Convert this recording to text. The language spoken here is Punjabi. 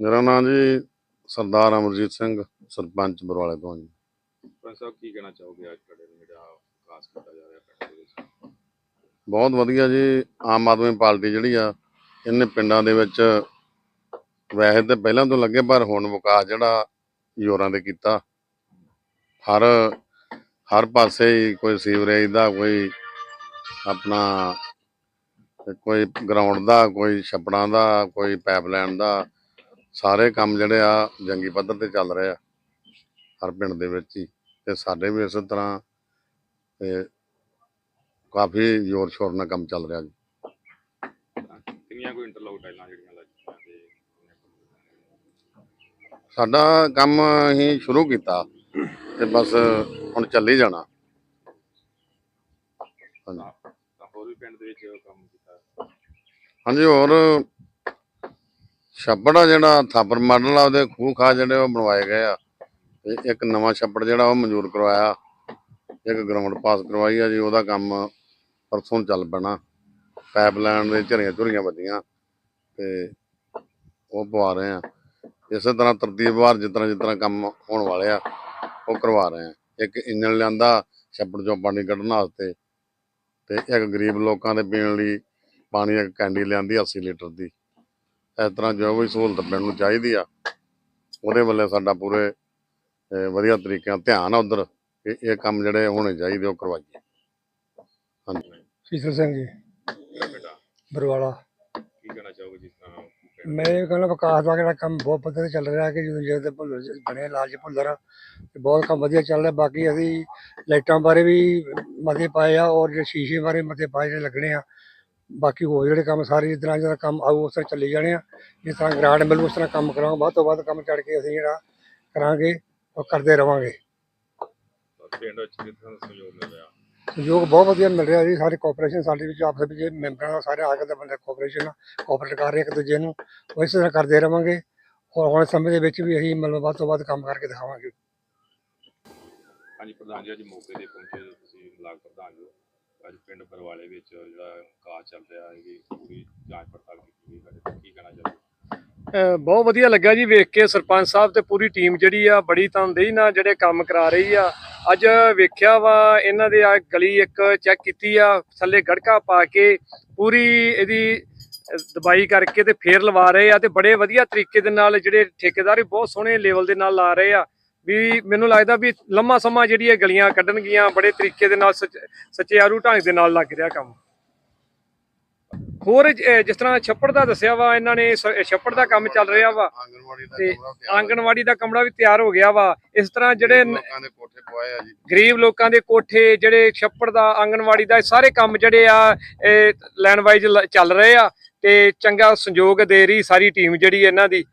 ਮੇਰਾ ਨਾਮ ਜੀ ਸਰਦਾਰ ਅਮਰਜੀਤ ਸਿੰਘ ਸਰਪੰਚ ਬਰਵਾਲੇ ਤੋਂ ਜੀ। ਪੰਜ ਸਾਹਿਬ ਕੀ ਕਹਿਣਾ ਚਾਹੋਗੇ ਅੱਜ ਤੁਹਾਡੇ ਨੂੰ ਜਿਹੜਾ ਵਿਕਾਸ ਕੀਤਾ ਜਾ ਰਿਹਾ ਪਿੰਡ ਦੇ ਵਿੱਚ? ਬਹੁਤ ਵਧੀਆ ਜੀ ਆਮ ਆਦਮੀ ਪਾਰਟੀ ਜਿਹੜੀ ਆ ਇਹਨੇ ਪਿੰਡਾਂ ਦੇ ਵਿੱਚ ਵੈਸੇ ਤੇ ਪਹਿਲਾਂ ਤੋਂ ਲੱਗੇ ਪਰ ਹੁਣ ਵਿਕਾਸ ਜਿਹੜਾ ਜ਼ੋਰਾਂ ਤੇ ਕੀਤਾ। ਹਰ ਹਰ ਪਾਸੇ ਕੋਈ ਸੀਵਰੇਜ ਦਾ ਕੋਈ ਆਪਣਾ ਕੋਈ ਗਰਾਊਂਡ ਦਾ ਕੋਈ ਛੱਪੜਾਂ ਦਾ ਕੋਈ ਪਾਈਪਲਾਈਨ ਦਾ ਸਾਰੇ ਕੰਮ ਜਿਹੜੇ ਆ ਜੰਗੀ ਪੱਧਰ ਤੇ ਚੱਲ ਰਹੇ ਆ ਹਰ ਪਿੰਡ ਦੇ ਵਿੱਚ ਹੀ। ਤੇ ਸਾਡੇ ਵੀ ਇਸੇ ਤਰ੍ਹਾਂ ਤੇ ਕਾਫੀ ਜ਼ੋਰ ਸ਼ੋਰ ਨਾਲ ਕੰਮ ਚੱਲ ਰਿਹਾ ਜੀ। ਤਾਂ ਕਿੰਨੀਆਂ ਕੋਈ ਇੰਟਰਲੌਕ ਟਾਈਲਾਂ ਜਿਹੜੀਆਂ ਲੱਗੀਆਂ ਤੇ ਸਾਡਾ ਕੰਮ ਅਸੀਂ ਸ਼ੁਰੂ ਕੀਤਾ ਤੇ ਬਸ ਹੁਣ ਚੱਲੀ ਜਾਣਾ। ਹਾਂਜੀ। ਹੋਰ ਵੀ ਪਿੰਡ ਦੇ ਵਿੱਚ ਕੰਮ ਕੀਤਾ? ਹਾਂਜੀ ਹੋਰ ਛੱਪੜ ਆ ਜਿਹੜਾ ਥਾਪਰ ਮਾਡਲ ਆ ਉਹਦੇ, ਖੂਹ ਖਾ ਜਿਹੜੇ ਉਹ ਬਣਵਾਏ ਗਏ ਆ। ਤੇ ਇੱਕ ਨਵਾਂ ਛੱਪੜ ਜਿਹੜਾ ਉਹ ਮਨਜ਼ੂਰ ਕਰਵਾਇਆ। ਇੱਕ ਗਰਾਊਂਡ ਪਾਸ ਕਰਵਾਈ ਆ ਜੀ, ਉਹਦਾ ਕੰਮ ਪਰਸੋਂ ਚੱਲ ਪੈਣਾ। ਪਾਈਪਲਾਈਨ ਦੇ ਝਰੀਆਂ ਝੁਰੀਆਂ ਵੱਜੀਆਂ ਤੇ ਉਹ ਪਵਾ ਰਹੇ ਆ। ਇਸੇ ਤਰ੍ਹਾਂ ਤਰਤੀਬਵਾਰ ਜਿਸ ਤਰ੍ਹਾਂ ਜਿਸ ਤਰ੍ਹਾਂ ਕੰਮ ਹੋਣ ਵਾਲੇ ਆ, ਉਹ ਕਰਵਾ ਰਹੇ ਆ। ਇੱਕ ਇੰਜਣ ਲਿਆਂਦਾ, ਛੱਪੜ ਚੋਂ ਪਾਣੀ ਕੱਢਣ ਵਾਸਤੇ ਤੇ ਇੱਕ ਗਰੀਬ ਲੋਕਾਂ ਦੇ ਪੀਣ ਲਈ ਪਾਣੀ, ਇੱਕ ਕੈਂਡੀ ਲਿਆਂਦੀ 80 ਲੀਟਰ ਦੀ। ਇਸ ਤਰ੍ਹਾਂ ਜੋ ਵੀ ਸਹੂਲਤ ਪਿੰਡ ਨੂੰ ਚਾਹੀਦੀ ਆ। ਉਹਦੇ ਵੱਲੇ ਸਾਡਾ ਪੂਰੇ ਵਧੀਆ ਤਰੀਕੇ ਨਾਲ ਧਿਆਨ ਆ ਉਧਰ ਕਿ ਇਹ ਕੰਮ ਜਿਹੜੇ ਹੋਣੇ ਚਾਹੀਦੇ ਉਹ ਕਰਵਾਈਏ। ਹਾਂਜੀ। ਸਿੰਘ ਜੀ। ਬਰਵਾਲਾ। ਕੀ ਕਹਿਣਾ ਚਾਹੋਗੇ ਮੈਂ ਇਹ ਕਹਿੰਦਾ ਵਿਕਾਸ ਦਾ ਜਿਹੜਾ ਕੰਮ ਬਹੁਤ ਵਧੀਆ ਚੱਲ ਰਿਹਾ ਕਿ ਜਦੋਂ ਜਿਹੜੇ ਭੁੱਲਰ ਜੀ ਬਣੇ ਲਾਲਜ ਭੁੱਲਰ ਤੇ ਬਹੁਤ ਕੰਮ ਵਧੀਆ ਚੱਲ ਰਿਹਾ। ਬਾਕੀ ਅਸੀਂ ਲਾਈਟਾਂ ਬਾਰੇ ਵੀ ਮਤੇ ਪਾਏ ਆ ਔਰ ਜਿਹੜੇ ਸ਼ੀਸ਼ੇ ਬਾਰੇ ਮਤੇ ਪਾਏ ਜਿਹੜੇ ਲੱਗਣੇ ਆ ਬਾਕੀ ਹੋਰ ਜਿਹੜੇ ਕੰਮ ਸਾਰੇ ਜਿਸ ਤਰ੍ਹਾਂ ਜਿਹੜਾ ਕੰਮ ਆਊ ਉਸ ਤਰ੍ਹਾਂ ਚੱਲੇ ਜਾਣੇ ਆ। ਜਿਸ ਤਰ੍ਹਾਂ ਗ੍ਰਾਂਟ ਮਿਲੂ ਉਸ ਤਰ੍ਹਾਂ ਕੰਮ ਕਰਾਂਗੇ ਵੱਧ ਤੋਂ ਵੱਧ ਕੰਮ ਚੜ ਕੇ ਅਸੀਂ ਜਿਹੜਾ ਕਰਾਂਗੇ ਉਹ ਕਰਦੇ ਰਵਾਂਗੇ। ਪਿੰਡ ਵਿੱਚ ਕਿਸ ਤਰ੍ਹਾਂ ਦਾ ਸਹਿਯੋਗ ਮਿਲ ਰਿਹਾ। ਸਹਿਯੋਗ ਬਹੁਤ ਵਧੀਆ ਮਿਲ ਰਿਹਾ ਜੀ। ਸਾਰੇ ਕੋਆਪਰੇਸ਼ਨ ਸਾਡੇ ਵਿੱਚ ਆਪਸ ਵਿੱਚ ਮੈਂਬਰਾਂ ਦਾ ਸਾਰੇ ਆ ਕੇ ਤਾਂ ਬੰਦੇ ਕੋਆਪਰੇਸ਼ਨ ਕੋਆਪਰੇਟ ਕਰ ਰਹੇ ਇੱਕ ਦੂਜੇ ਨੂੰ। ਉਹ ਇਸੇ ਤਰ੍ਹਾਂ ਕਰਦੇ ਰਵਾਂਗੇ। ਔਰ ਵਾਲੇ ਸਮੇਂ ਦੇ ਵਿੱਚ ਵੀ ਅਸੀਂ ਮਤਲਬ ਵੱਧ ਤੋਂ ਵੱਧ ਕੰਮ ਕਰਕੇ ਦਿਖਾਵਾਂਗੇ। ਹਾਂਜੀ ਪ੍ਰਧਾਨ ਜੀ ਅੱਜ ਮੌਕੇ ਤੇ ਪਹੁੰਚੇ ਤੁਸੀਂ ਬਲਾਕ ਪ੍ਰਧਾਨ ਜੋ। ਅੱਜ ਪਿੰਡ ਬਰਵਾਲੇ ਵਿੱਚ ਜਿਹੜਾ ਵਿਕਾਸ ਚੱਲ ਰਿਹਾ ਹੈ ਪੂਰੀ ਜਾਂਚ ਪੜਤਾਲ ਕੀਤੀ ਗਈ ਹੈ। ਕੀ ਕਹਿਣਾ ਚਾਹੋਗੇ? ਬਹੁਤ ਵਧੀਆ ਲੱਗਾ ਜੀ ਵੇਖ ਕੇ। ਸਰਪੰਚ ਸਾਹਿਬ ਤੇ ਪੂਰੀ ਟੀਮ ਜਿਹੜੀ ਆ ਬੜੀ ਤਨਦੇਹੀ ਨਾਲ ਜਿਹੜੇ ਕੰਮ ਕਰਾ ਰਹੀ ਆ। ਅੱਜ ਵੇਖਿਆ ਵਾ ਇਹਨਾਂ ਦੇ ਆ ਗਲੀ ਇੱਕ ਚੈੱਕ ਕੀਤੀ ਆ। ਥੱਲੇ ਗੜਕਾ ਪਾ ਕੇ ਪੂਰੀ ਇਹਦੀ ਅਹ, ਦਬਾਈ ਕਰਕੇ ਤੇ ਫੇਰ ਲਵਾ ਰਹੇ ਆ ਤੇ ਬੜੇ ਵਧੀਆ ਤਰੀਕੇ ਦੇ ਨਾਲ ਜਿਹੜੇ ਠੇਕੇਦਾਰ ਵੀ ਬਹੁਤ ਸੋਹਣੇ ਲੈਵਲ ਦੇ ਨਾਲ ਲਾ ਰਹੇ ਆ। ਵੀ ਮੈਨੂੰ ਲੱਗਦਾ ਵੀ ਲੰਮਾ ਸਮਾਂ ਜਿਹੜੀ ਇਹ ਗਲੀਆਂ ਕੱਢਣਗੀਆਂ ਬੜੇ ਤਰੀਕੇ ਦੇ ਨਾਲ ਸੱਚ- ਸੱਚਿਆਰੂ ਢੰਗ ਦੇ ਨਾਲ ਲੱਗ ਰਿਹਾ ਕੰਮ। ਹੋਰ ਜਿਸ ਤਰ੍ਹਾਂ ਛੱਪੜ ਦਾ ਦੱਸਿਆ ਵਾ ਇਹਨਾਂ ਨੇ ਛੱਪੜ ਦਾ ਕੰਮ ਚੱਲ ਰਿਹਾ ਵਾ ਤੇ। ਆਂਗਣਵਾੜੀ ਦਾ ਕਮਰਾ ਵੀ ਤਿਆਰ ਹੋ ਗਿਆ ਵਾ। ਇਸ ਤਰ੍ਹਾਂ ਜਿਹੜੇ ਗਰੀਬ ਲੋਕਾਂ ਦੇ ਕੋਠੇ ਜਿਹੜੇ ਛੱਪੜ ਦਾ ਆਂਗਣਵਾੜੀ ਦਾ ਇਹ ਸਾਰੇ ਕੰਮ ਜਿਹੜੇ ਆ ਲਾਈਨ ਵਾਈਜ਼ ਚੱਲ ਰਹੇ ਆ ਤੇ ਚੰਗਾ ਸੰਯੋਗ ਦੇ ਰਹੀ ਸਾਰੀ ਟੀਮ ਜਿਹੜੀ ਇਹਨਾਂ ਦੀ।